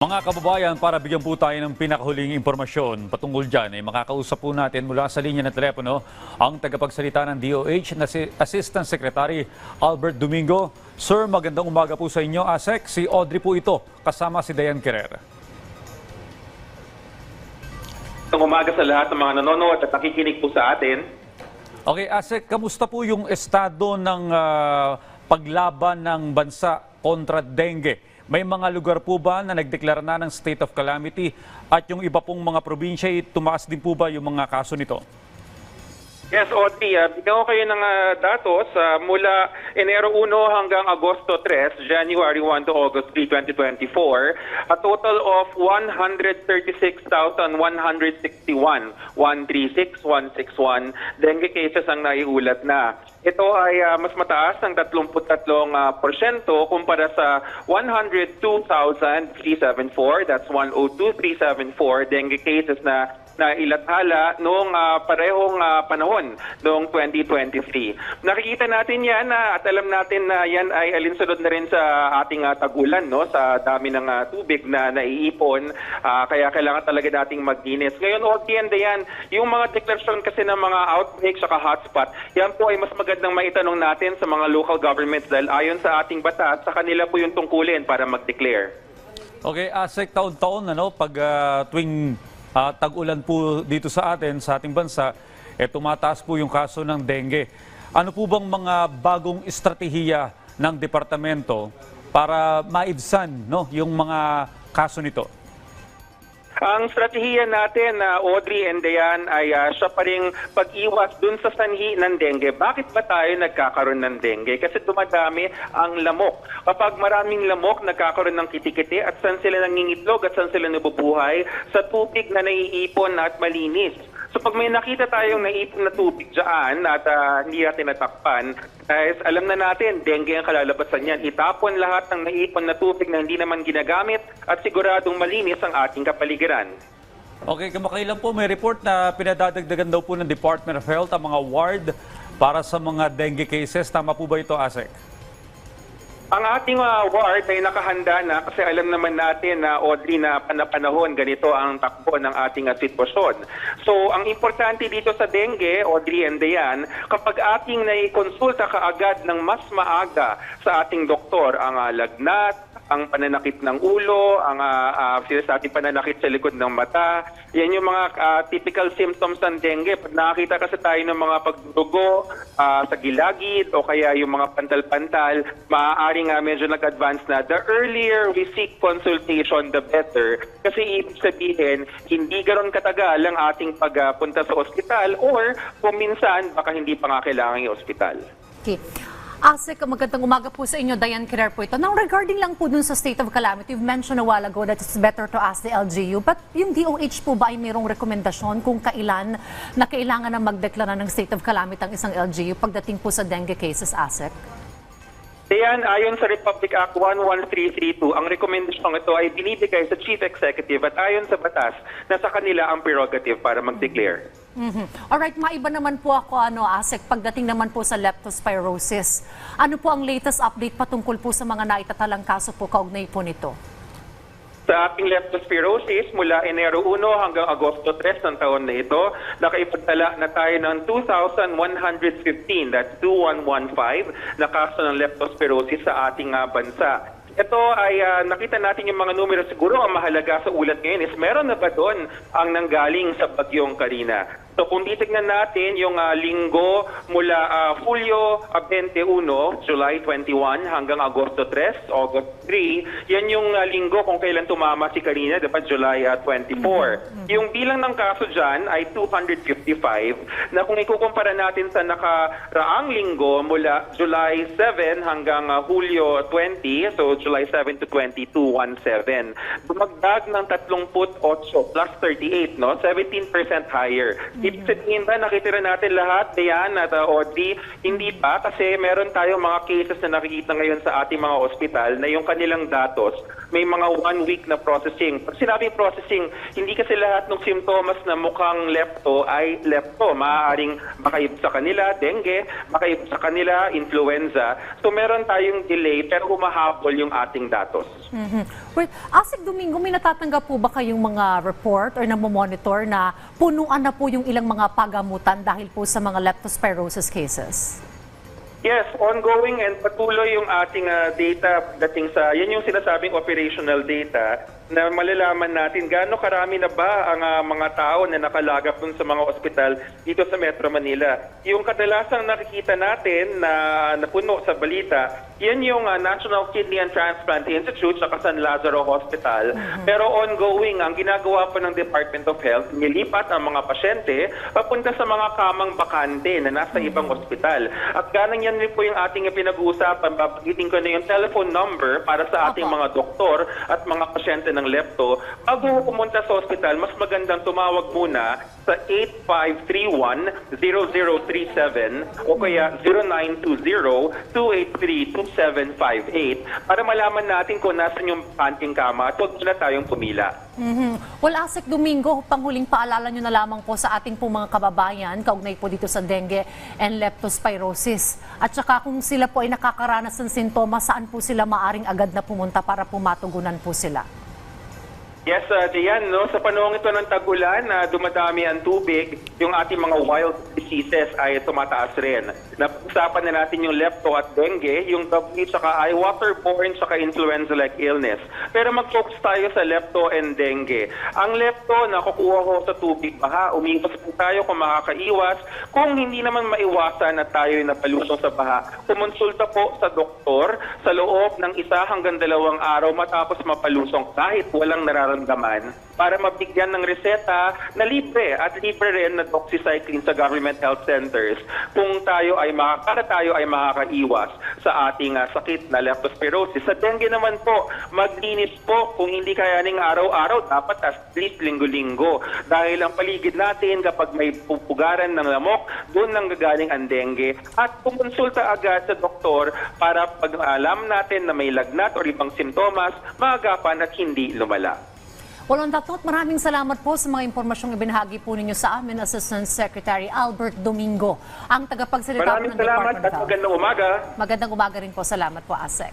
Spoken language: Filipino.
Mga kababayan, para bigyan po tayo ng pinakahuling impormasyon patungkol dyan, eh, makakausap po natin mula sa linya ng telepono ang tagapagsalita ng DOH na si Assistant Secretary Albert Domingo. Sir, magandang umaga po sa inyo. ASEC, si Audrey po ito, kasama si Dayan Kerrer. Magandang umaga sa lahat ng mga nanonood at nakikinig po sa atin. Okay, ASEC, kamusta po yung estado ng ah, paglaban ng bansa kontra dengue? May mga lugar po ba na nagdeklara na ng state of calamity at yung iba pong mga probinsya, eh, tumaas din po ba yung mga kaso nito? Yes, Audrey, uh, bigyan ko kayo ng ah, datos ah, mula Enero 1 hanggang Agosto 3, January 1 to August 3, 2024, a total of 136,161, 136,161 dengue cases ang naiulat na. Ito ay ah, mas mataas ng 33% ah, porsyento kumpara sa 102,374, that's 102,374 dengue cases na na ilathala noong ah, parehong ah, panahon noong 2023. Nakikita natin yan na at alam natin na yan ay alinsunod na rin sa ating ah, tagulan no sa dami ng ah, tubig na naiipon Ah, kaya kailangan talaga nating maglinis. Ngayon OTN yan, yung mga deklarasyon kasi ng mga outbreak saka hotspot, yan po ay mas magandang maitanong natin sa mga local governments dahil ayon sa ating batas, sa kanila po yung tungkulin para mag-declare. Okay, ASEC taon-taon, ano, pag ah, tuwing ah, tag-ulan po dito sa atin, sa ating bansa, eh, tumataas po yung kaso ng dengue. Ano po bang mga bagong estratehiya ng departamento para maibsan no, yung mga kaso nito? Ang strategiya natin na Audrey and Dayan ay ah, siya pa rin pag-iwas dun sa sanhi ng dengue. Bakit ba tayo nagkakaroon ng dengue? Kasi dumadami ang lamok. Kapag maraming lamok, nagkakaroon ng kitikiti at saan sila nangingitlog at saan sila nabubuhay? Sa tubig na naiipon at malinis. So pag may nakita tayong naipon na tubig dyan at ah, hindi natin natakpan, guys, alam na natin, dengue ang kalalabasan yan. Itapon lahat ng naipon na tubig na hindi naman ginagamit at siguradong malinis ang ating kapaligiran. Okay, kamakailan po may report na pinadadagdagan daw po ng Department of Health ang mga ward para sa mga dengue cases. Tama po ba ito, ASEC? Ang ating uh, ward ay nakahanda na kasi alam naman natin na Audrey na panapanahon ganito ang takbo ng ating uh, sitwasyon. So ang importante dito sa dengue, Audrey and Dayan, kapag ating naikonsulta kaagad ng mas maaga sa ating doktor ang uh, lagnat, ang pananakit ng ulo, ang uh, uh, sinasabing pananakit sa likod ng mata. Yan yung mga ah, typical symptoms ng dengue. Pag nakakita kasi tayo ng mga pagdugo ah, sa gilagid o kaya yung mga pantal-pantal, maaaring nga medyo nag-advance na. The earlier we seek consultation, the better. Kasi ibig sabihin, hindi garon katagal ang ating pagpunta sa ospital or kung minsan, baka hindi pa nga kailangan yung ospital. Okay. Asik, magandang umaga po sa inyo. Diane Kirar po ito. Now, regarding lang po dun sa state of calamity, you've mentioned a while ago that it's better to ask the LGU. But yung DOH po ba ay mayroong rekomendasyon kung kailan na kailangan na magdeklara ng state of calamity ang isang LGU pagdating po sa dengue cases, Asik? Ayan, ayon sa Republic Act 11332, ang rekomendasyon ito ay binibigay sa Chief Executive at ayon sa batas na sa kanila ang prerogative para mag-declare. Mhm. Alright, maiba naman po ako, ano, Asik, pagdating naman po sa leptospirosis. Ano po ang latest update patungkol po sa mga naitatalang kaso po kaugnay po nito? Sa ating leptospirosis, mula Enero 1 hanggang Agosto 3 ng taon na ito, nakaipagtala na tayo ng 2,115, that's 2115, na kaso ng leptospirosis sa ating ah, bansa. Ito ay ah, nakita natin yung mga numero. Siguro ang mahalaga sa ulat ngayon is meron na ba doon ang nanggaling sa bagyong Karina? So kung titignan natin yung ah, linggo mula ah, Hulyo ah, 21, July 21 hanggang Agosto 3, August 3, yan yung ah, linggo kung kailan tumama si Karina, dapat July ah, 24. Yung bilang ng kaso dyan ay 255 na kung ikukumpara natin sa nakaraang linggo mula July 7 hanggang ah, Hulyo 20, so July 7 to 22, 17. Dumagdag ng 38 plus 38, no? 17% higher. Ibig sabihin ba, nakitira natin lahat, Diane at uh, Audrey, hindi pa kasi meron tayong mga cases na nakikita ngayon sa ating mga ospital na yung kanilang datos may mga one week na processing. Pag sinabing processing, hindi kasi lahat ng simptomas na mukhang lepto ay lepto. Maaaring makaib sa kanila, dengue, makaib sa kanila, influenza. So meron tayong delay pero humahabol yung ating datos. Mhm. Wait, Asik Domingo, may natatanggap po ba kayong mga report or monitor na punuan na po yung ilang mga pagamutan dahil po sa mga leptospirosis cases? Yes, ongoing and patuloy yung ating ah, data dating sa, yan yung sinasabing operational data na malalaman natin gaano karami na ba ang ah, mga tao na nakalagap dun sa mga ospital dito sa Metro Manila. Yung kadalasang nakikita natin na napuno sa balita, yan yung ah, National Kidney and Transplant Institute sa San Lazaro Hospital. Pero ongoing, ang ginagawa pa ng Department of Health, nilipat ang mga pasyente papunta sa mga kamang bakante na nasa ibang ospital. At ganang yan rin po yung ating pinag-uusapan. Babagitin ko na yung telephone number para sa ating Opo. mga doktor at mga pasyente ng lepto. Bago pumunta sa ospital, mas magandang tumawag muna sa 8531-0037 o kaya 0920-283-2758 para malaman natin kung nasan yung panting kama at huwag muna tayong pumila. Mhm. Well, Asik Domingo, panghuling paalala nyo na lamang po sa ating po mga kababayan, kaugnay po dito sa dengue and leptospirosis. At saka kung sila po ay nakakaranas ng sintomas, saan po sila maaring agad na pumunta para po matugunan po sila? Yes, uh, Diyan, no? sa panahon ito ng tag-ulan na dumadami ang tubig, yung ating mga wild diseases ay tumataas rin. Napag-usapan na natin yung lepto at dengue, yung W saka ay waterborne saka influenza-like illness. Pero mag-focus tayo sa lepto and dengue. Ang lepto, nakukuha ko sa tubig baha, umiwas po tayo kung makakaiwas. Kung hindi naman maiwasan na tayo napalusong sa baha, kumonsulta po sa doktor sa loob ng isa hanggang dalawang araw matapos mapalusong kahit walang nararamdaman para mabigyan ng reseta na libre at libre rin na doxycycline sa government health centers kung tayo ay maka- tayo ay makakaiwas sa ating ah, sakit na leptospirosis. Sa dengue naman po, maglinis po kung hindi kayaning araw-araw, dapat at least linggo-linggo. Dahil ang paligid natin kapag may pupugaran ng lamok, doon nang gagaling ang dengue. At kumonsulta agad sa doktor para pag alam natin na may lagnat o ibang simptomas, maagapan at hindi lumala. Well, on that note, maraming salamat po sa mga impormasyong ibinahagi po ninyo sa amin, Assistant Secretary Albert Domingo, ang tagapagsalita po Maraming ng salamat Department at of Health. magandang umaga. Magandang umaga rin po. Salamat po, Asek.